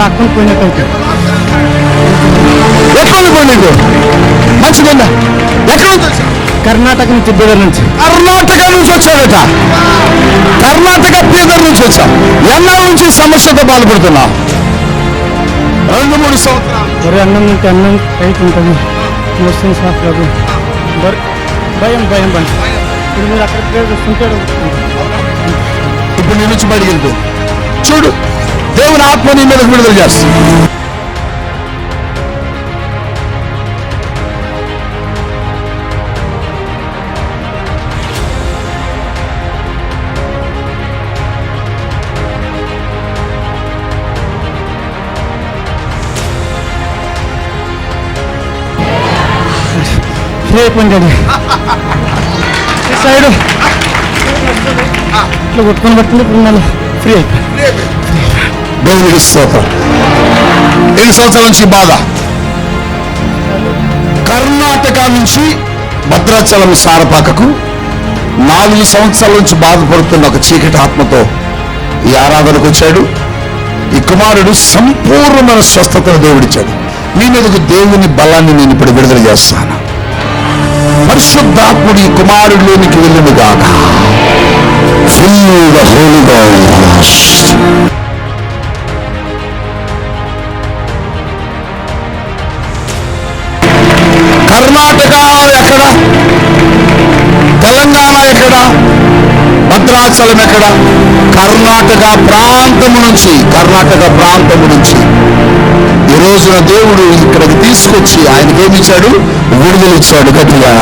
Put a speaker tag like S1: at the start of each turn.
S1: లాక్కొని పోయినట్టయితే
S2: ఎక్కడ ఉంది పోయి నీకు మంచిగుందా ఎక్కడ?
S1: కర్ణాటక నుంచి బీదర్ నుంచి.
S2: కర్ణాటక నుంచి వచ్చాడట కర్ణాటక బీదర్ నుంచి వచ్చా ఎన్నాళ్ళ నుంచి సమస్యతో బాధపడుతున్నావు? రెండు మూడు సంవత్సరాలు.
S1: అన్నం తింటే అన్నం టైట్ ఉంటుంది. మోసం బర్ భయం భయం భయం ఇప్పుడు మీరు అక్కడ చూస్తుంటాడు
S2: ఇప్పుడు నీ నుంచి బయటికి వెళ్తూ. చూడు. దేవుని ఆత్మ నీ మీద విడుదల చేస్తుంది.
S1: ఫ్రీ అయిపోయింది ఈ సైడ్. ఇట్లా కొట్టుకొని ఇప్పుడు మళ్ళీ ఫ్రీ అయిపోయింది
S2: దేవునికి స్తోత్రం ఎన్ని సంవత్సరాల నుంచి బాధ కర్ణాటక నుంచి భద్రాచలం సారపాకకు నాలుగు సంవత్సరాల నుంచి బాధపడుతున్న ఒక చీకటి ఆత్మతో ఈ ఆరాధనకు వచ్చాడు. ఈ కుమారుడు సంపూర్ణమైన స్వస్థతను దేవుడిచ్చాడు. మీ మీదకు దేవుని బలాన్ని నేను ఇప్పుడు విడుదల చేస్తాను. పరిశుద్ధాత్ముడు ఈ కుమారుడిలోనికి వెళ్ళినగాక ఫుల్ ద హోలీ కర్ణాటక ఎక్కడ? తెలంగాణ ఎక్కడ? భద్రాచలం ఎక్కడ? కర్ణాటక ప్రాంతము నుంచి కర్ణాటక ప్రాంతము నుంచి. ఈ రోజున దేవుడు ఇక్కడికి తీసుకొచ్చి ఆయనకి ఏమి ఇచ్చాడు గట్టిగా.